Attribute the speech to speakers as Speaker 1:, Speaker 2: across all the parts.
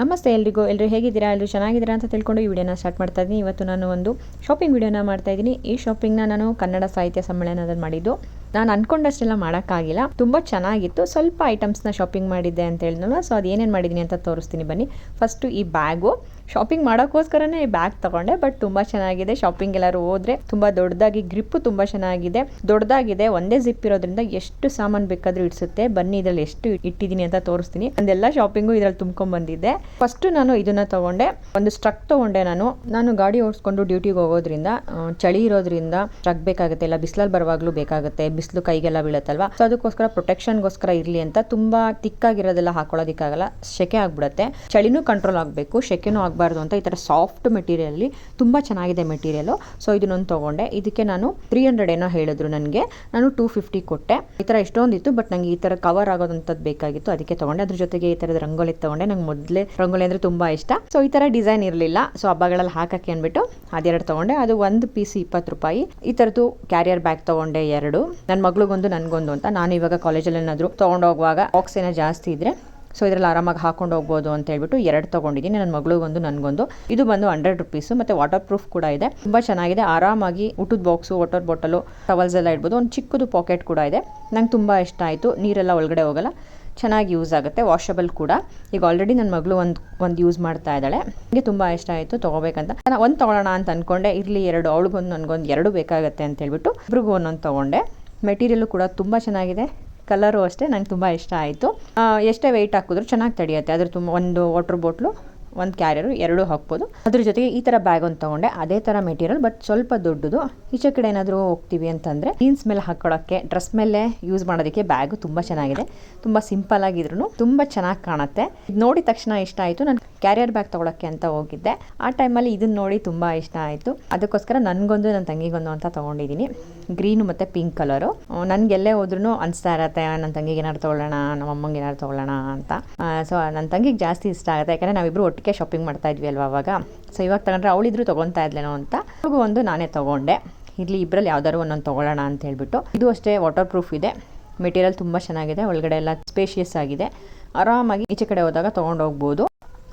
Speaker 1: ನಮಸ್ತೆ ಎಲ್ರಿಗೂ ಎಲ್ಲರೂ ಹೇಗಿದ್ದೀರಾ? ಎಲ್ಲರೂ ಚೆನ್ನಾಗಿದ್ದೀರಾ ಅಂತ ತಿಳ್ಕೊಂಡು ಈ ವಿಡಿಯೋನ ಸ್ಟಾರ್ಟ್ ಮಾಡ್ತಾ ಇದ್ದೀನಿ. ಇವತ್ತು ನಾನು ಒಂದು ಶಾಪಿಂಗ್ ವಿಡಿಯೋನ ಮಾಡ್ತಾ ಇದ್ದೀನಿ. ಈ ಶಾಪಿಂಗ್ನ ನಾನು ಕನ್ನಡ ಸಾಹಿತ್ಯ ಸಮ್ಮೇಳನದಲ್ಲಿ ಮಾಡಿದ್ದು. ನಾನು ಅನ್ಕೊಂಡಷ್ಟೆಲ್ಲ ಮಾಡೋಕ್ಕಾಗಿಲ್ಲ. ತುಂಬ ಚೆನ್ನಾಗಿತ್ತು. ಸ್ವಲ್ಪ ಐಟಮ್ಸ್ನ ಶಾಪಿಂಗ್ ಮಾಡಿದ್ದೆ ಅಂತ ಹೇಳಿದ್ನಲ್ಲ ಸೊ ಅದು ಏನೇನು ಮಾಡಿದ್ದೀನಿ ಅಂತ ತೋರಿಸ್ತೀನಿ ಬನ್ನಿ. ಫಸ್ಟು ಈ ಬ್ಯಾಗು ಶಾಪಿಂಗ್ ಮಾಡೋಕ್ಕೋಸ್ಕರನೇ ಈ ಬ್ಯಾಗ್ ತಗೊಂಡೆ ಬಟ್ ತುಂಬ ಚೆನ್ನಾಗಿದೆ. ಶಾಪಿಂಗ್ ಎಲ್ಲರೂ ಹೋದರೆ ತುಂಬ ದೊಡ್ಡದಾಗಿ ಗ್ರಿಪ್ಪು ತುಂಬ ಚೆನ್ನಾಗಿದೆ. ದೊಡ್ಡದಾಗಿದೆ, ಒಂದೇ ಜಿಪ್ ಇರೋದ್ರಿಂದ ಎಷ್ಟು ಸಾಮಾನು ಬೇಕಾದರೂ ಇಡಿಸುತ್ತೆ. ಬನ್ನಿ ಇದರಲ್ಲಿ ಎಷ್ಟು ಇಟ್ಟಿದ್ದೀನಿ ಅಂತ ತೋರಿಸ್ತೀನಿ. ಒಂದೆಲ್ಲ ಶಾಪಿಂಗು ಇದರಲ್ಲಿ ತುಂಬ್ಕೊಂಡು ಬಂದಿದ್ದೆ. ಫಸ್ಟ್ ನಾನು ಇದನ್ನ ತಗೊಂಡೆ. ಒಂದು ಸ್ಟ್ರಕ್ ತಗೊಂಡೆ ನಾನು. ನಾನು ಗಾಡಿ ಓಡಿಸ್ಕೊಂಡು ಡ್ಯೂಟಿಗೆ ಹೋಗೋದ್ರಿಂದ ಚಳಿ ಇರೋದ್ರಿಂದ ಸ್ಟ್ರಕ್ ಬೇಕಾಗುತ್ತೆ, ಇಲ್ಲ ಬಿಸಿಲಲ್ಲಿ ಬರುವಾಗಲೂ ಬೇಕಾಗುತ್ತೆ ಬಿಸಿಲು ಕೈಗೆಲ್ಲ ಬೀಳುತ್ತಲ್ವಾ? ಸೊ ಅದಕ್ಕೋಸ್ಕರ ಪ್ರೊಟೆಕ್ಷನ್ಗೋಸ್ಕರ ಇರಲಿ ಅಂತ ತುಂಬಾ ತಿಕ್ಕಾಗಿರೋದೆಲ್ಲ ಹಾಕೊಳ್ಳೋದಕ್ಕಾಗಲ್ಲ. ಸೆಕೆ ಆಗ್ಬಿಡುತ್ತೆ. ಚಳಿನೂ ಕಂಟ್ರೋಲ್ ಆಗಬೇಕು, ಶೆಕೆನೂ ಆಗಬಾರ್ದು ಅಂತ ಈ ಥರ ಸಾಫ್ಟ್ ಮೆಟೀರಿಯಲ್ಲಿ ತುಂಬ ಚೆನ್ನಾಗಿದೆ ಮೆಟೀರಿಯಲು ಸೊ ಇದನ್ನೊಂದು ತೊಗೊಂಡೆ. ಇದಕ್ಕೆ ನಾನು ತ್ರೀ ಹಂಡ್ರೆಡ್ ಏನೋ ಹೇಳಿದ್ರು ನನಗೆ. ನಾನು ಟೂ ಫಿಫ್ಟಿ ಕೊಟ್ಟೆ. ಈ ಥರ ಎಷ್ಟೊಂದಿತ್ತು ಬಟ್ ನನಗೆ ಈ ಥರ ಕವರ್ ಆಗೋದಂಥದ್ದು ಬೇಕಾಗಿತ್ತು. ಅದಕ್ಕೆ ತೊಗೊಂಡೆ. ಅದ್ರ ಜೊತೆಗೆ ಈ ಥರದ ರಂಗೋಲಿ ತೊಗೊಂಡೆ. ನಂಗೆ ಮೊದಲೇ ರಂಗೋಲಿ ಅಂದರೆ ತುಂಬ ಇಷ್ಟ. ಸೊ ಈ ಥರ ಡಿಸೈನ್ ಇರಲಿಲ್ಲ. ಸೊ ಹಬ್ಬಗಳಲ್ಲಿ ಹಾಕಕ್ಕೆ ಅಂದ್ಬಿಟ್ಟು ಅದೆರಡು ತೊಗೊಂಡೆ. ಅದು ಒಂದು ಪೀಸ್ ಇಪ್ಪತ್ತು ರೂಪಾಯಿ. ಈ ಥರದ್ದು ಕ್ಯಾರಿಯರ್ ಬ್ಯಾಗ್ ತಗೊಂಡೆ ಎರಡು. ನನ್ನ ಮಗಳಿಗೊಂದು, ನನಗೊಂದು ಅಂತ. ನಾನು ಇವಾಗ ಕಾಲೇಜಲ್ಲಿ ಏನಾದರೂ ತೊಗೊಂಡೋಗುವಾಗ ಬಾಕ್ಸ್ ಏನೋ ಜಾಸ್ತಿ ಇದ್ದರೆ ಸೊ ಇದರಲ್ಲಿ ಆರಾಮಾಗಿ ಹಾಕೊಂಡು ಹೋಗ್ಬೋದು ಅಂತ ಹೇಳ್ಬಿಟ್ಟು ಎರಡು ತೊಗೊಂಡಿದ್ದೀನಿ. ನನ್ನ ಮಗಳಿಗೊಂದು, ನನಗೊಂದು. ಇದು ಬಂದು ಹಂಡ್ರೆಡ್ ರುಪೀಸು ಮತ್ತು ವಾಟರ್ ಪ್ರೂಫ್ ಕೂಡ ಇದೆ. ತುಂಬ ಚೆನ್ನಾಗಿದೆ. ಆರಾಮಾಗಿ ಊಟದ ಬಾಕ್ಸು ವಾಟರ್ ಬಾಟಲು ಟವಲ್ಸ್ ಎಲ್ಲ ಇಡ್ಬೋದು. ಒಂದು ಚಿಕ್ಕದು ಪಾಕೆಟ್ ಕೂಡ ಇದೆ. ನಂಗೆ ತುಂಬ ಇಷ್ಟ ಆಯಿತು. ನೀರೆಲ್ಲ ಒಳಗಡೆ ಹೋಗಲ್ಲ. ಚೆನ್ನಾಗಿ ಯೂಸ್ ಆಗುತ್ತೆ ವಾಷಬಲ್ ಕೂಡ. ಈಗ ಆಲ್ರೆಡಿ ನನ್ನ ಮಗಳು ಒಂದು ಒಂದು ಯೂಸ್ ಮಾಡ್ತಾ ಇದ್ದಾಳೆ. ನನಗೆ ತುಂಬ ಇಷ್ಟ ಆಯಿತು, ತೊಗೋಬೇಕಂತ. ನಾನು ಒಂದು ತೊಗೊಳ್ಳೋಣ ಅಂತ ಅಂದ್ಕೊಂಡೆ ಇರಲಿ, ಎರಡು ಅವಳಿಗೊಂದು ನನಗೊಂದು ಎರಡು ಬೇಕಾಗುತ್ತೆ ಅಂತ ಹೇಳ್ಬಿಟ್ಟು ಇಬ್ರಿಗೂ ಒಂದೊಂದು ತೊಗೊಂಡೆ. ಮೆಟೀರಿಯಲ್ಲು ಕೂಡ ತುಂಬ ಚೆನ್ನಾಗಿದೆ. ಕಲರು ಅಷ್ಟೇ ನಂಗೆ ತುಂಬ ಇಷ್ಟ ಆಯಿತು. ಎಷ್ಟೇ ವೆಯ್ಟ್ ಹಾಕಿದ್ರು ಚೆನ್ನಾಗಿ ತಡೆಯುತ್ತೆ. ಅದ್ರ ತುಂಬ, ಒಂದು ವಾಟ್ರ್ ಬಾಟ್ಲು ಒಂದು ಕ್ಯಾರಿಯರು ಎರಡೂ ಹಾಕ್ಬೋದು. ಅದ್ರ ಜೊತೆಗೆ ಈ ಥರ ಬ್ಯಾಗ್ ಒಂದು ತೊಗೊಂಡೆ. ಅದೇ ಥರ ಮೆಟೀರಿಯಲ್ ಬಟ್ ಸ್ವಲ್ಪ ದೊಡ್ಡದು. ಈಚೆ ಕಡೆ ಏನಾದರೂ ಹೋಗ್ತೀವಿ ಅಂತಂದರೆ ಜೀನ್ಸ್ ಮೇಲೆ ಹಾಕ್ಕೊಳ್ಳೋಕ್ಕೆ ಡ್ರೆಸ್ ಮೇಲೆ ಯೂಸ್ ಮಾಡೋದಕ್ಕೆ ಬ್ಯಾಗು ತುಂಬ ಚೆನ್ನಾಗಿದೆ. ತುಂಬ ಸಿಂಪಲ್ ಆಗಿದ್ರು ತುಂಬ ಚೆನ್ನಾಗಿ ಕಾಣುತ್ತೆ. ಇದು ನೋಡಿದ ತಕ್ಷಣ ಇಷ್ಟ ಆಯಿತು. ನಾನು ಕ್ಯಾರಿಯರ್ ಬ್ಯಾಗ್ ತೊಗೊಳಕ್ಕೆ ಅಂತ ಹೋಗಿದ್ದೆ. ಆ ಟೈಮಲ್ಲಿ ಇದನ್ನ ನೋಡಿ ತುಂಬ ಇಷ್ಟ ಆಯಿತು. ಅದಕ್ಕೋಸ್ಕರ ನನಗೊಂದು ನನ್ನ ತಂಗಿಗೊಂದು ಅಂತ ತೊಗೊಂಡಿದ್ದೀನಿ ಗ್ರೀನು ಮತ್ತು ಪಿಂಕ್ ಕಲರು ನನಗೆ ಎಲ್ಲೇ ಹೋದ್ರೂ ಅನಿಸ್ತಾ ಇರತ್ತೆ ನನ್ನ ತಂಗಿಗೆ ಏನಾದ್ರು ತೊಗೊಳ್ಳೋಣ ನಮ್ಮ ಅಮ್ಮಂಗೆ ಏನಾದ್ರು ತೊಗೊಳ್ಳೋಣ ಅಂತ. ಸೊ ನನ್ನ ತಂಗಿಗೆ ಜಾಸ್ತಿ ಇಷ್ಟ ಆಗುತ್ತೆ. ಯಾಕಂದರೆ ನಾವಿಬ್ಬರು ಒಟ್ಟಿಗೆ ಶಾಪಿಂಗ್ ಮಾಡ್ತಾ ಇದ್ವಿ ಅಲ್ವಾ ಅವಾಗ? ಸೊ ಇವಾಗ ತಗೊಂಡ್ರೆ ಅವಳಿದ್ರು ತೊಗೊತಾ ಇದ್ಲೇನೋ ಅಂತ. ಅವ್ರಿಗೂ ಒಂದು ನಾನೇ ತೊಗೊಂಡೆ. ಇಲ್ಲಿ ಇಬ್ಬರಲ್ಲಿ ಯಾವ್ದಾದ್ರು ಒಂದೊಂದು ತೊಗೊಳ್ಳೋಣ ಅಂತ ಹೇಳ್ಬಿಟ್ಟು. ಇದು ಅಷ್ಟೇ ವಾಟರ್ ಪ್ರೂಫ್ ಇದೆ. ಮೆಟೀರಿಯಲ್ ತುಂಬ ಚೆನ್ನಾಗಿದೆ. ಒಳಗಡೆ ಎಲ್ಲ ಸ್ಪೇಷಿಯಸ್ ಆಗಿದೆ. ಆರಾಮಾಗಿ ಈಚೆ ಕಡೆ ಹೋದಾಗ ತೊಗೊಂಡು ಹೋಗ್ಬೋದು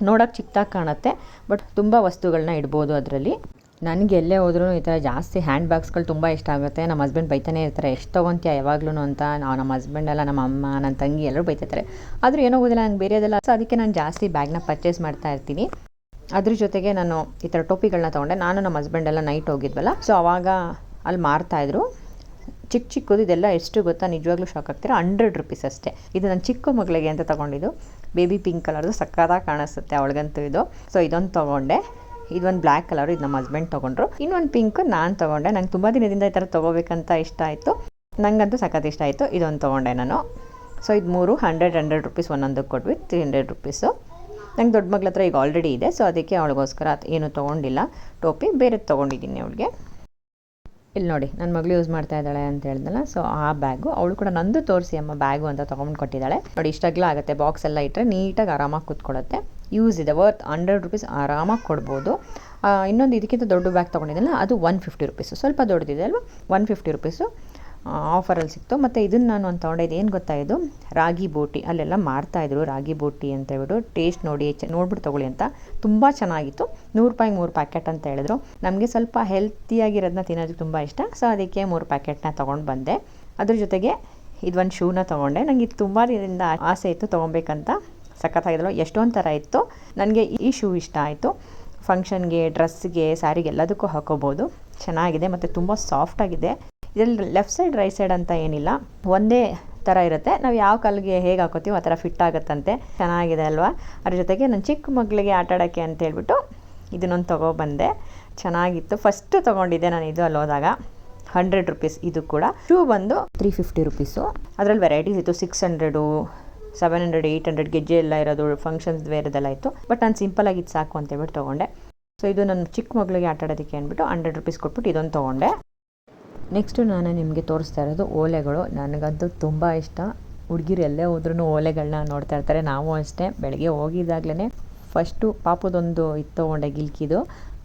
Speaker 1: ನೋಡೋಕೆ ಚಿಕ್ಕದಾಗಿ ಕಾಣುತ್ತೆ ಬಟ್ ತುಂಬ ವಸ್ತುಗಳನ್ನ ಇಡ್ಬೋದು ಅದರಲ್ಲಿ. ನನಗೆ ಎಲ್ಲೇ ಹೋದ್ರೂ ಈ ಥರ ಜಾಸ್ತಿ ಹ್ಯಾಂಡ್ ಬ್ಯಾಗ್ಸ್ಗಳು ತುಂಬ ಇಷ್ಟ ಆಗುತ್ತೆ. ನಮ್ಮ ಹಸ್ಬೆಂಡ್ ಬೈತಾನೆ ಇರ್ತಾರೆ, ಎಷ್ಟು ತೊಗೊತೀಯ ಯಾವಾಗ್ಲೂ ಅಂತ. ನಾವು ನಮ್ಮ ಹಸ್ಬೆಂಡ್ ಎಲ್ಲ ನಮ್ಮ ಅಮ್ಮ, ನನ್ನ ತಂಗಿ ಎಲ್ಲರೂ ಬೈತಿರ್ತಾರೆ. ಆದರೂ ಏನೋ ಗೊತ್ತಿಲ್ಲ ನಂಗೆ ಬೇರೆದೆಲ್ಲ ಸೊ ಅದಕ್ಕೆ ನಾನು ಜಾಸ್ತಿ ಬ್ಯಾಗ್ನ ಪರ್ಚೇಸ್ ಮಾಡ್ತಾ ಇರ್ತೀನಿ. ಅದ್ರ ಜೊತೆಗೆ ನಾನು ಈ ಥರ ಟೋಪಿಗಳನ್ನ ತೊಗೊಂಡೆ. ನಾನು ನಮ್ಮ ಹಸ್ಬೆಂಡ್ ಎಲ್ಲ ನೈಟ್ ಹೋಗಿದ್ವಲ್ಲ ಸೊ ಅವಾಗ ಅಲ್ಲಿ ಮಾರ್ತಾಯಿದ್ರು ಚಿಕ್ಕ ಚಿಕ್ಕದು, ಇದೆಲ್ಲ ಎಷ್ಟು ಗೊತ್ತಾ? ನಿಜವಾಗ್ಲೂ ಶಾಕ್ ಆಗ್ತೀರಾ? ಹಂಡ್ರೆಡ್ ರುಪೀಸ್ ಅಷ್ಟೇ. ಇದು ನನ್ನ ಚಿಕ್ಕ ಮಗಳಿಗೆ ಅಂತ ತೊಗೊಂಡಿದ್ದು. ಬೇಬಿ ಪಿಂಕ್ ಕಲರ್ದು ಸಕ್ಕತ್ತಾಗಿ ಕಾಣಿಸುತ್ತೆ ಅವಳಿಗಂತೂ ಇದು. ಸೊ ಇದೊಂದು ತೊಗೊಂಡೆ. ಇದೊಂದು ಬ್ಲ್ಯಾಕ್ ಕಲರು ಇದು ನಮ್ಮ ಹಸ್ಬೆಂಡ್ ತೊಗೊಂಡ್ರು. ಇನ್ನೊಂದು ಪಿಂಕ್ ನಾನು ತೊಗೊಂಡೆ. ನಂಗೆ ತುಂಬ ದಿನದಿಂದ ಈ ಥರ ತೊಗೋಬೇಕಂತ ಇಷ್ಟ ಆಯಿತು. ನನಗಂತೂ ಸಖತ್ ಇಷ್ಟ ಆಯಿತು. ಇದೊಂದು ತೊಗೊಂಡೆ ನಾನು. ಸೊ ಇದು ಮೂರು ಹಂಡ್ರೆಡ್ ಹಂಡ್ರೆಡ್ ರುಪೀಸ್ ಒಂದೊಂದಕ್ಕೆ ಕೊಟ್ವಿ. ತ್ರೀ ಹಂಡ್ರೆಡ್ ರುಪೀಸು ನಂಗೆ ದೊಡ್ಡ ಮಗಳ ಹತ್ರ ಈಗ ಆಲ್ರೆಡಿ ಇದೆ. ಸೊ ಅದಕ್ಕೆ ಅವಳಿಗೋಸ್ಕರ ಏನು ತೊಗೊಂಡಿಲ್ಲ. ಟೋಪಿ ಬೇರೆ ತೊಗೊಂಡಿದ್ದೀನಿ ಅವಳಿಗೆ. ಇಲ್ಲಿ ನೋಡಿ ನನ್ನ ಮಗಳು ಯೂಸ್ ಮಾಡ್ತಾ ಇದ್ದಾಳೆ ಅಂತ ಹೇಳಿದ್ನಲ್ಲ ಸೊ ಆ ಬ್ಯಾಗು ಅವಳು ಕೂಡ ನಂದು ತೋರಿಸಿ ಅಮ್ಮ ಬ್ಯಾಗು ಅಂತ ತೊಗೊಂಡು ಕೊಟ್ಟಿದ್ದಾಳೆ. ನೋಡಿ, ಇಷ್ಟಾಗ್ಲೂ ಆಗುತ್ತೆ. ಬಾಕ್ಸ್ ಎಲ್ಲ ಇಟ್ಟರೆ ನೀಟಾಗಿ ಆರಾಮಾಗಿ ಕೂತ್ಕೊಳ್ಳುತ್ತೆ ಯೂಸ್ ಇದೆ ವರ್ತ್ ಹಂಡ್ರೆಡ್ ರುಪೀಸ್ ಆರಾಮಾಗಿ ಕೊಡ್ಬೋದು. ಇನ್ನೊಂದು ಇದಕ್ಕಿಂತ ದೊಡ್ಡ ಬ್ಯಾಗ್ ತೊಗೊಂಡಿದ್ದಲ್ಲ ಅದು ಒನ್ ಫಿಫ್ಟಿ ರುಪೀಸು ಸ್ವಲ್ಪ ದೊಡ್ಡದಿದೆ ಅಲ್ವಾ? ಒನ್ ಫಿಫ್ಟಿ ರುಪೀಸು ಆಫರಲ್ಲಿ ಸಿಕ್ತು. ಮತ್ತು ಇದನ್ನು ನಾನು ಒಂದು ತೊಗೊಂಡಿದ್ದು ಏನು ಗೊತ್ತಾ ಇದು? ರಾಗಿ ಬೋಟಿ. ಅಲ್ಲೆಲ್ಲ ಮಾಡ್ತಾಯಿದ್ರು ರಾಗಿ ಬೋಟಿ ಅಂತ ಹೇಳ್ಬಿಟ್ಟು ಟೇಸ್ಟ್ ನೋಡಿ, ಚ, ನೋಡ್ಬಿಟ್ಟು ತೊಗೊಳ್ಳಿ ಅಂತ. ತುಂಬ ಚೆನ್ನಾಗಿತ್ತು. ನೂರು ರೂಪಾಯಿಗೆ ಮೂರು ಪ್ಯಾಕೆಟ್ ಅಂತ ಹೇಳಿದ್ರು. ನಮಗೆ ಸ್ವಲ್ಪ ಹೆಲ್ತಿಯಾಗಿರೋದನ್ನ ತಿನ್ನೋದಕ್ಕೆ ತುಂಬ ಇಷ್ಟ. ಸೊ ಅದಕ್ಕೆ ಮೂರು ಪ್ಯಾಕೆಟ್ನ ತೊಗೊಂಡು ಬಂದೆ. ಅದ್ರ ಜೊತೆಗೆ ಇದೊಂದು ಶೂನ ತೊಗೊಂಡೆ. ನನಗೆ ಇದು ತುಂಬ ದಿನದಿಂದ ಆಸೆ ಇತ್ತು ತೊಗೊಬೇಕಂತ. ಸಖತ್ತಾಗಿದ್ದಳು ಎಷ್ಟೊಂದು ಥರ ಇತ್ತು. ನನಗೆ ಈ ಶೂ ಇಷ್ಟ ಆಯಿತು. ಫಂಕ್ಷನ್ಗೆ ಡ್ರೆಸ್ಗೆ ಸ್ಯಾರಿಗೆ ಎಲ್ಲದಕ್ಕೂ ಹಾಕೋಬೋದು. ಚೆನ್ನಾಗಿದೆ ಮತ್ತು ತುಂಬ ಸಾಫ್ಟಾಗಿದೆ ಇದರಲ್ಲಿ ಲೆಫ್ಟ್ ಸೈಡ್ ರೈಟ್ ಸೈಡ್ ಅಂತ ಏನಿಲ್ಲ. ಒಂದೇ ಥರ ಇರುತ್ತೆ. ನಾವು ಯಾವ ಕಾಲಿಗೆ ಹೇಗೆ ಹಾಕೋತೀವೋ ಆ ಥರ ಫಿಟ್ ಆಗುತ್ತಂತೆ. ಚೆನ್ನಾಗಿದೆ ಅಲ್ವಾ? ಅದ್ರ ಜೊತೆಗೆ ನನ್ನ ಚಿಕ್ಕ ಮಗಳಿಗೆ ಆಟ ಆಡೋಕ್ಕೆ ಅಂತ ಹೇಳ್ಬಿಟ್ಟು ಇದನ್ನೊಂದು ತೊಗೊಬಂದೆ. ಚೆನ್ನಾಗಿತ್ತು. ಫಸ್ಟು ತೊಗೊಂಡಿದ್ದೆ ನಾನು ಇದು ಅಲ್ಲಿ ಹೋದಾಗ. ಹಂಡ್ರೆಡ್ ರುಪೀಸ್ ಇದು ಕೂಡ. ಶೂ ಬಂದು ತ್ರೀ ಫಿಫ್ಟಿ ರುಪೀಸು ಅದರಲ್ಲಿ ವೆರೈಟೀಸ್ ಇತ್ತು. Six hundred seven hundred eight hundred ಗೆಜ್ಜೆ ಎಲ್ಲ ಇರೋದು ಫಂಕ್ಷನ್ಸ್ ಬೇರೆದೆಲ್ಲ ಇತ್ತು. ಬಟ್ ನಾನು ಸಿಂಪಲಾಗಿ ಇದು ಸಾಕು ಅಂತ ಹೇಳ್ಬಿಟ್ಟು ತೊಗೊಂಡೆ. ಸೊ ಇದು ನನ್ನ ಚಿಕ್ಕ ಮಗಳಿಗೆ ಆಟ ಆಡೋದಕ್ಕೆ ಅಂದ್ಬಿಟ್ಟು ಹಂಡ್ರೆಡ್ ರುಪೀಸ್ ಕೊಟ್ಬಿಟ್ಟು ಇದೊಂದು ತೊಗೊಂಡೆ. ನೆಕ್ಸ್ಟು ನಾನು ನಿಮಗೆ ತೋರಿಸ್ತಾ ಇರೋದು ಓಲೆಗಳು. ನನಗಂತೂ ತುಂಬ ಇಷ್ಟ. ಹುಡುಗಿರು ಎಲ್ಲೇ ಹೋದ್ರೂ ಓಲೆಗಳನ್ನ ನೋಡ್ತಾ ಇರ್ತಾರೆ. ನಾವು ಅಷ್ಟೇ. ಬೆಳಗ್ಗೆ ಹೋಗಿದ್ದಾಗಲೇ ಫಸ್ಟು ಪಾಪದೊಂದು ಇದು ತೊಗೊಂಡೆ ಗಿಲ್ಕಿದು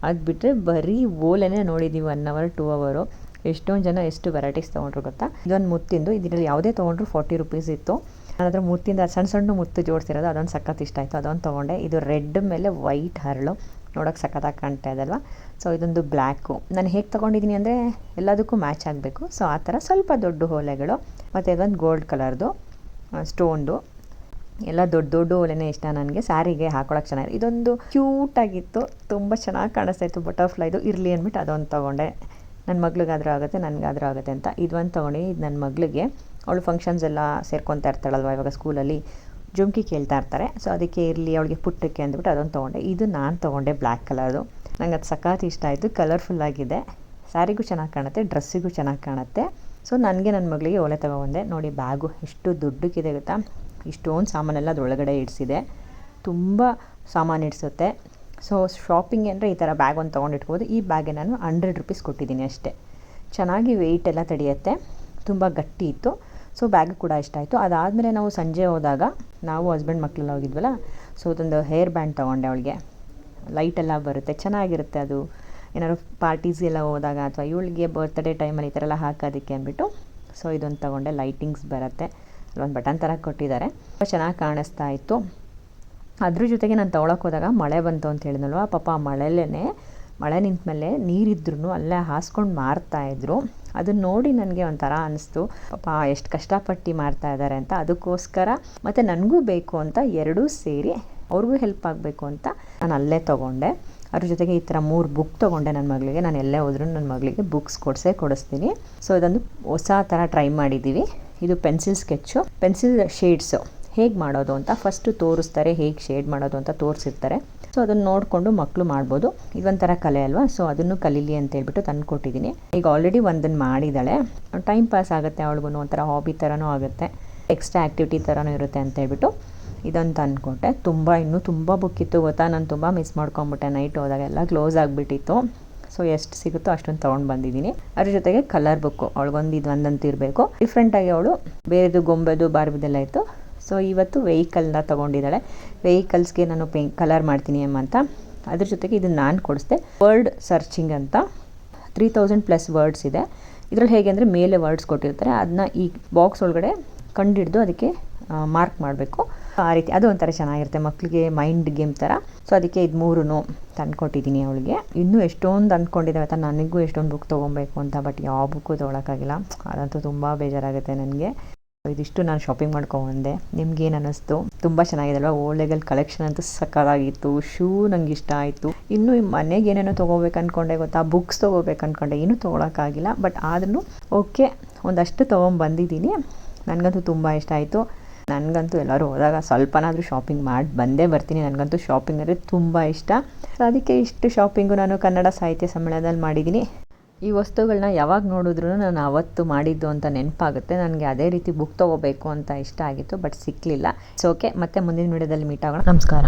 Speaker 1: ಅದು ಬಿಟ್ಟರೆ ಬರೀ ಓಲೆನೇ ನೋಡಿದ್ದೀವಿ ಒನ್ ಅವರ್ ಟೂ ಅವರು ಎಷ್ಟೊಂದು ಜನ ಎಷ್ಟು ವೆರೈಟೀಸ್ ತೊಗೊಂಡ್ರು ಗೊತ್ತಾ? ಇದೊಂದು ಮುತ್ತಿಂದು, ಇದರಲ್ಲಿ ಯಾವುದೇ ತೊಗೊಂಡ್ರು ಫಾರ್ಟಿ ರುಪೀಸ್ ಇತ್ತು. ಹತ್ರ ಮುತ್ತಿಂದ ಸಣ್ಣ ಸಣ್ಣ ಮುತ್ತು ಜೋಡಿಸಿರೋದು, ಅದೊಂದು ಸಖತ್ ಇಷ್ಟ ಆಯಿತು. ಅದೊಂದು ತೊಗೊಂಡೆ. ಇದು ರೆಡ್ ಮೇಲೆ ವೈಟ್ ಹರಳು. ನೋಡೋಕೆ ಸಖತ್ತಾಗಿ ಕಾಣ್ತಾ ಇದಲ್ವಾ ಸೊ ಇದೊಂದು ಬ್ಲ್ಯಾಕು ನಾನು ಹೇಗೆ ತೊಗೊಂಡಿದ್ದೀನಿ ಅಂದರೆ, ಎಲ್ಲದಕ್ಕೂ ಮ್ಯಾಚ್ ಆಗಬೇಕು. ಸೊ ಆ ಥರ ಸ್ವಲ್ಪ ದೊಡ್ಡ ಓಲೆಗಳು ಮತ್ತು ಇದೊಂದು ಗೋಲ್ಡ್ ಕಲರ್ದು ಸ್ಟೋನ್ದು. ಎಲ್ಲ ದೊಡ್ಡ ದೊಡ್ಡ ಓಲೆನೇ ಇಷ್ಟ ನನಗೆ. ಸ್ಯಾರಿಗೆ ಹಾಕೊಳಕ್ಕೆ ಚೆನ್ನಾಗಿದೆ ಇದೊಂದು ಕ್ಯೂಟಾಗಿತ್ತು ತುಂಬ ಚೆನ್ನಾಗಿ ಕಾಣಿಸ್ತಾ ಇತ್ತು. ಬಟರ್ಫ್ಲೈದು ಇರಲಿ ಅಂದ್ಬಿಟ್ಟು ಅದೊಂದು ತೊಗೊಂಡೆ. ನನ್ನ ಮಗ್ಳಿಗಾದ್ರೂ ಆಗುತ್ತೆ, ನನಗಾದ್ರೂ ಆಗುತ್ತೆ ಅಂತ. ಇದೊಂದು ತೊಗೊಂಡು. ಇದು ನನ್ನ ಮಗಳಿಗೆ. ಅವಳು ಫಂಕ್ಷನ್ಸ್ ಎಲ್ಲ ಸೇರ್ಕೊತಾ ಇರ್ತಾಳಲ್ವ ಇವಾಗ ಸ್ಕೂಲಲ್ಲಿ ಜುಮ್ಕಿ ಕೇಳ್ತಾ ಇರ್ತಾರೆ. ಸೊ ಅದಕ್ಕೆ ಇರಲಿ, ಅವಳಿಗೆ ಪುಟ್ಟಕ್ಕೆ ಅಂದ್ಬಿಟ್ಟು ಅದೊಂದು ತೊಗೊಂಡೆ. ಇದು ನಾನು ತೊಗೊಂಡೆ ಬ್ಲ್ಯಾಕ್ ಕಲರ್ದು ನಂಗೆ ಅದು ಸಖಾತ್ ಇಷ್ಟ ಆಯಿತು. ಕಲರ್ಫುಲ್ ಆಗಿದೆ. ಸ್ಯಾರಿಗೂ ಚೆನ್ನಾಗಿ ಕಾಣುತ್ತೆ ಡ್ರೆಸ್ಸಿಗೂ ಚೆನ್ನಾಗಿ ಕಾಣುತ್ತೆ. ಸೊ ನನಗೆ ನನ್ನ ಮಗಳಿಗೆ ಒಲೆ ತೊಗೊಂಡೆ. ನೋಡಿ ಬ್ಯಾಗು ಎಷ್ಟು ದೊಡ್ಡಕ್ಕಿದೆ ಗೊತ್ತಾ? ಇಷ್ಟೊಂದು ಸಾಮಾನೆಲ್ಲ ಅದರೊಳಗಡೆ ಇಡಿಸಿದೆ. ತುಂಬ ಸಾಮಾನು ಇಡಿಸುತ್ತೆ. ಸೊ ಶಾಪಿಂಗ್ ಅಂದರೆ ಈ ಥರ ಬ್ಯಾಗ್ ಒಂದು ತೊಗೊಂಡಿಟ್ಬೋದು ಈ ಬ್ಯಾಗೆ ನಾನು ಹಂಡ್ರೆಡ್ ರುಪೀಸ್ ಕೊಟ್ಟಿದ್ದೀನಿ ಅಷ್ಟೇ. ಚೆನ್ನಾಗಿ ವೆಯ್ಟ್ ಎಲ್ಲ ತಡೆಯುತ್ತೆ. ತುಂಬ ಗಟ್ಟಿ ಇತ್ತು. ಸೊ ಬ್ಯಾಗ್ ಕೂಡ ಇಷ್ಟ ಆಯಿತು. ಅದಾದಮೇಲೆ ನಾವು ಸಂಜೆ ಹೋದಾಗ ನಾವು ಹಸ್ಬೆಂಡ್ ಮಕ್ಕಳೆಲ್ಲ ಹೋಗಿದ್ವಲ್ಲ ಸೊ ಅದೊಂದು ಹೇರ್ ಬ್ಯಾಂಡ್ ತೊಗೊಂಡೆ ಅವಳಿಗೆ. ಲೈಟೆಲ್ಲ ಬರುತ್ತೆ, ಚೆನ್ನಾಗಿರುತ್ತೆ ಅದು. ಏನಾದ್ರು ಪಾರ್ಟೀಸ್ಗೆಲ್ಲ ಹೋದಾಗ ಅಥವಾ ಇವಳಿಗೆ ಬರ್ತ್ಡೇ ಟೈಮಲ್ಲಿ ಈ ಥರ ಎಲ್ಲ ಹಾಕೋದಕ್ಕೆ ಅಂದ್ಬಿಟ್ಟು ಸೊ ಇದೊಂದು ತೊಗೊಂಡೆ. ಲೈಟಿಂಗ್ಸ್ ಬರುತ್ತೆ. ಅಲ್ಲೊಂದು ಬಟನ್ ಥರ ಕೊಟ್ಟಿದ್ದಾರೆ. ತುಂಬ ಚೆನ್ನಾಗಿ ಕಾಣಿಸ್ತಾ ಇತ್ತು. ಅದ್ರ ಜೊತೆಗೆ ನಾನು ತೊಗೊಳಕ್ಕೆ ಹೋದಾಗ ಮಳೆ ಬಂತು ಅಂತ ಹೇಳಿದ್ನಲ್ವ, ಪಾಪ ಮಳೆಲೇ ಮಳೆ ನಿಂತ ಮೇಲೆ ನೀರಿದ್ರೂ ಅಲ್ಲೇ ಹಾಸ್ಕೊಂಡು ಮಾರ್ತಾಯಿದ್ರು ಅದನ್ನ ನೋಡಿ ನನಗೆ ಒಂಥರ ಅನಿಸ್ತು. ಪಾಪ ಎಷ್ಟು ಕಷ್ಟಪಟ್ಟು ಮಾರ್ತಾ ಇದ್ದಾರೆ ಅಂತ. ಅದಕ್ಕೋಸ್ಕರ ಮತ್ತು ನನಗೂ ಬೇಕು ಅಂತ ಎರಡೂ ಸೇರಿ ಅವ್ರಿಗೂ ಹೆಲ್ಪ್ ಆಗಬೇಕು ಅಂತ ನಾನು ಅಲ್ಲೇ ತೊಗೊಂಡೆ. ಅದ್ರ ಜೊತೆಗೆ ಈ ಥರ ಮೂರು ಬುಕ್ ತೊಗೊಂಡೆ ನನ್ನ ಮಗಳಿಗೆ. ನಾನು ಎಲ್ಲೇ ಹೋದ್ರೂ ನನ್ನ ಮಗಳಿಗೆ ಬುಕ್ಸ್ ಕೊಡಿಸೇ ಕೊಡಿಸ್ತೀನಿ. ಸೊ ಇದೊಂದು ಹೊಸ ಥರ ಟ್ರೈ ಮಾಡಿದ್ದೀವಿ ಇದು ಪೆನ್ಸಿಲ್ ಸ್ಕೆಚ್ಚು ಪೆನ್ಸಿಲ್ ಶೇಡ್ಸು ಹೇಗೆ ಮಾಡೋದು ಅಂತ ಫಸ್ಟು ತೋರಿಸ್ತಾರೆ, ಹೇಗೆ ಶೇಡ್ ಮಾಡೋದು ಅಂತ ತೋರಿಸಿರ್ತಾರೆ. ಸೊ ಅದನ್ನು ನೋಡಿಕೊಂಡು ಮಕ್ಕಳು ಮಾಡ್ಬೋದು. ಇದೊಂಥರ ಕಲೆ ಅಲ್ವಾ? ಸೊ ಅದನ್ನು ಕಲೀಲಿ ಅಂತ ಹೇಳ್ಬಿಟ್ಟು ತಂದು ಕೊಟ್ಟಿದ್ದೀನಿ ಈಗ ಆಲ್ರೆಡಿ ಒಂದನ್ನು ಮಾಡಿದ್ದಾಳೆ ಟೈಮ್ ಪಾಸ್ ಆಗುತ್ತೆ ಅವಳಿಗೂ ಒಂಥರ ಹಾಬಿ ಥರನೂ ಆಗುತ್ತೆ. ಎಕ್ಸ್ಟ್ರಾ ಆ್ಯಕ್ಟಿವಿಟಿ ಥರನೂ ಇರುತ್ತೆ ಅಂತ ಹೇಳ್ಬಿಟ್ಟು ಇದೊಂದು ತಂದುಕೊಟ್ಟೆ. ತುಂಬ, ಇನ್ನೂ ತುಂಬ ಬುಕ್ ಇತ್ತು ಗೊತ್ತಾ? ನಾನು ತುಂಬ ಮಿಸ್ ಮಾಡ್ಕೊಂಬಿಟ್ಟೆ ನೈಟ್ ಹೋದಾಗ. ಎಲ್ಲ ಕ್ಲೋಸ್ ಆಗಿಬಿಟ್ಟಿತ್ತು. ಸೊ ಎಷ್ಟು ಸಿಗುತ್ತೋ ಅಷ್ಟೊಂದು ತೊಗೊಂಡು ಬಂದಿದ್ದೀನಿ ಅದ್ರ ಜೊತೆಗೆ ಕಲರ್ ಬುಕ್ಕು ಅವಳಿಗೊಂದು ಇದು ಒಂದಂತಿರಬೇಕು ಡಿಫ್ರೆಂಟಾಗಿ ಅವಳು ಬೇರೆದು, ಗೊಂಬೆದು, ಬಾರ್ಬಿದೆಲ್ಲ ಇತ್ತು. ಸೊ ಇವತ್ತು ವೆಹಿಕಲ್ನ ತೊಗೊಂಡಿದ್ದಾಳೆ. ವೆಹಿಕಲ್ಸ್ಗೆ ನಾನು ಪೇ ಕಲರ್ ಮಾಡ್ತೀನಿ ಅಂತ ಅದ್ರ ಜೊತೆಗೆ ಇದನ್ನು ನಾನು ಕೊಡಿಸ್ದೆ. ವರ್ಡ್ ಸರ್ಚಿಂಗ್ ಅಂತ. ತ್ರೀ ತೌಸಂಡ್ ಪ್ಲಸ್ ವರ್ಡ್ಸ್ ಇದೆ. ಇದರಲ್ಲಿ ಹೇಗೆ ಅಂದರೆ ಮೇಲೆ ವರ್ಡ್ಸ್ ಕೊಟ್ಟಿರ್ತಾರೆ. ಅದನ್ನ ಈ ಬಾಕ್ಸ್ ಒಳಗಡೆ ಕಂಡಿಡ್ದು ಅದಕ್ಕೆ ಮಾರ್ಕ್ ಮಾಡಬೇಕು. ಆ ರೀತಿ. ಅದು ಒಂಥರ ಚೆನ್ನಾಗಿರುತ್ತೆ. ಮಕ್ಕಳಿಗೆ ಮೈಂಡ್ ಗೇಮ್ ಥರ. ಸೊ ಅದಕ್ಕೆ ಇದು ಮೂರೂ ತಂದ್ಕೊಟ್ಟಿದ್ದೀನಿ ಅವಳಿಗೆ. ಇನ್ನೂ ಎಷ್ಟೊಂದು ಅಂದ್ಕೊಂಡಿದ್ದಾವೆ ಅಂತ ನನಗೂ ಎಷ್ಟೊಂದು ಬುಕ್ ತೊಗೊಬೇಕು ಅಂತ ಬಟ್ ಯಾವ ಬುಕ್ಕು ತೊಗೊಳಕ್ಕಾಗಿಲ್ಲ. ಅದಂತೂ ತುಂಬ ಬೇಜಾರಾಗುತ್ತೆ ನನಗೆ. ಇದಿಷ್ಟು ನಾನು ಶಾಪಿಂಗ್ ಮಾಡ್ಕೊಂಬಂದೆ ನಿಮ್ಗೇನು ಅನ್ನಿಸ್ತು? ತುಂಬ ಅಲ್ವಾ ಓಲೆಗಲ್ ಕಲೆಕ್ಷನ್ ಅಂತೂ ಸಕ್ಕತ್ತಾಗಿತ್ತು ಶೂ ನಂಗೆ ಇಷ್ಟ ಆಯಿತು. ಇನ್ನು ಮನೆಗೆ ಏನೇನೋ ತೊಗೋಬೇಕು ಅಂದ್ಕೊಂಡೆ ಗೊತ್ತಾ? ಬುಕ್ಸ್ ತೊಗೋಬೇಕು ಅಂದ್ಕೊಂಡೆ ಏನೂ ತೊಗೊಳಕ್ಕಾಗಿಲ್ಲ ಬಟ್ ಆದ್ರೂ ಓಕೆ ಒಂದಷ್ಟು ತೊಗೊಂಬಂದಿದ್ದೀನಿ ನನಗಂತೂ ತುಂಬ ಇಷ್ಟ ಆಯಿತು. ನನಗಂತೂ ಎಲ್ಲರೂ ಹೋದಾಗ ಸ್ವಲ್ಪನಾದರೂ ಶಾಪಿಂಗ್ ಮಾಡಿ ಬಂದೇ ಬರ್ತೀನಿ. ನನಗಂತೂ ಶಾಪಿಂಗ್ ಅಂದರೆ ತುಂಬ ಇಷ್ಟ. ಅದಕ್ಕೆ ಇಷ್ಟು ಶಾಪಿಂಗು ನಾನು ಕನ್ನಡ ಸಾಹಿತ್ಯ ಸಮ್ಮೇಳನದಲ್ಲಿ ಮಾಡಿದ್ದೀನಿ ಈ ವಸ್ತುಗಳನ್ನ ಯಾವಾಗ ನೋಡಿದ್ರು ನಾನು ಅವತ್ತು ಮಾಡಿದ್ದು ಅಂತ ನೆನಪಾಗುತ್ತೆ. ನನಗೆ ಅದೇ ರೀತಿ ಬುಕ್ ತಗೋಬೇಕು ಅಂತ ಇಷ್ಟ ಆಗಿತ್ತು ಬಟ್ ಸಿಕ್ಕಲಿಲ್ಲ ಸೊ ಓಕೆ ಮತ್ತೆ ಮುಂದಿನ ವಿಡಿಯೋದಲ್ಲಿ ಮೀಟ್ ಆಗೋಣ. ನಮಸ್ಕಾರ.